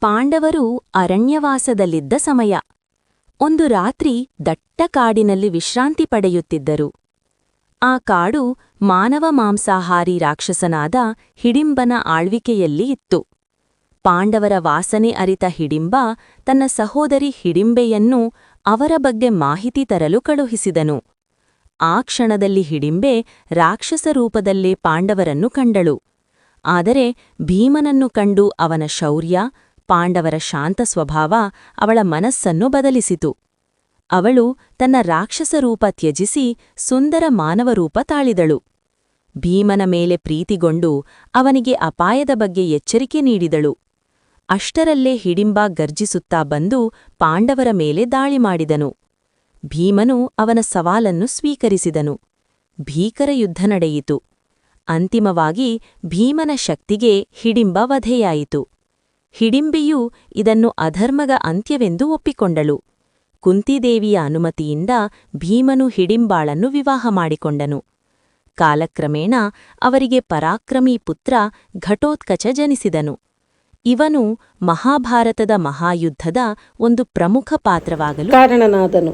ಪಾಂಡವರು ಅರಣ್ಯವಾಸದಲ್ಲಿದ್ದ ಸಮಯ. ಒಂದು ರಾತ್ರಿ ದಟ್ಟ ಕಾಡಿನಲ್ಲಿ ವಿಶ್ರಾಂತಿ ಪಡೆಯುತ್ತಿದ್ದರು. ಆ ಕಾಡು ಮಾನವ ಮಾಂಸಾಹಾರಿ ರಾಕ್ಷಸನಾದ ಹಿಡಿಂಬನ ಆಳ್ವಿಕೆಯಲ್ಲಿ ಇತ್ತು. ಪಾಂಡವರ ವಾಸನೆ ಅರಿತ ಹಿಡಿಂಬ ತನ್ನ ಸಹೋದರಿ ಹಿಡಿಂಬೆಯನ್ನು ಅವರ ಬಗ್ಗೆ ಮಾಹಿತಿ ತರಲು ಕಳುಹಿಸಿದನು. ಆ ಕ್ಷಣದಲ್ಲಿ ಹಿಡಿಂಬೆ ರಾಕ್ಷಸ ರೂಪದಲ್ಲೇ ಪಾಂಡವರನ್ನು ಕಂಡಳು. ಆದರೆ ಭೀಮನನ್ನು ಕಂಡು ಅವನ ಶೌರ್ಯ ಪಾಂಡವರ ಶಾಂತ ಸ್ವಭಾವ ಅವಳ ಮನಸ್ಸನ್ನು ಬದಲಿಸಿತು. ಅವಳು ತನ್ನ ರಾಕ್ಷಸ ರೂಪ ತ್ಯಜಿಸಿ ಸುಂದರ ಮಾನವ ರೂಪ ತಾಳಿದಳು. ಭೀಮನ ಮೇಲೆ ಪ್ರೀತಿಗೊಂಡು ಅವನಿಗೆ ಅಪಾಯದ ಬಗ್ಗೆ ಎಚ್ಚರಿಕೆ ನೀಡಿದಳು. ಅಷ್ಟರಲ್ಲೇ ಹಿಡಿಂಬ ಗರ್ಜಿಸುತ್ತಾ ಬಂದು ಪಾಂಡವರ ಮೇಲೆ ದಾಳಿ ಮಾಡಿದನು. ಭೀಮನು ಅವನ ಸವಾಲನ್ನು ಸ್ವೀಕರಿಸಿದನು. ಭೀಕರ ಯುದ್ಧ ನಡೆಯಿತು. ಅಂತಿಮವಾಗಿ ಭೀಮನ ಶಕ್ತಿಗೆ ಹಿಡಿಂಬ ವಧೆಯಾಯಿತು. ಹಿಡಿಂಬೆಯೂ ಇದನ್ನು ಅಧರ್ಮದ ಅಂತ್ಯವೆಂದು ಒಪ್ಪಿಕೊಂಡಳು. ಕುಂತಿದೇವಿಯ ಅನುಮತಿಯಿಂದ ಭೀಮನು ಹಿಡಿಂಬಾಳನ್ನು ವಿವಾಹ ಮಾಡಿಕೊಂಡನು. ಕಾಲಕ್ರಮೇಣ ಅವರಿಗೆ ಪರಾಕ್ರಮಿ ಪುತ್ರ ಘಟೋತ್ಕಚ ಜನಿಸಿದನು. ಇವನು ಮಹಾಭಾರತದ ಮಹಾಯುದ್ಧದ ಒಂದು ಪ್ರಮುಖ ಪಾತ್ರವಾಗಲು ಕಾರಣನಾದನು.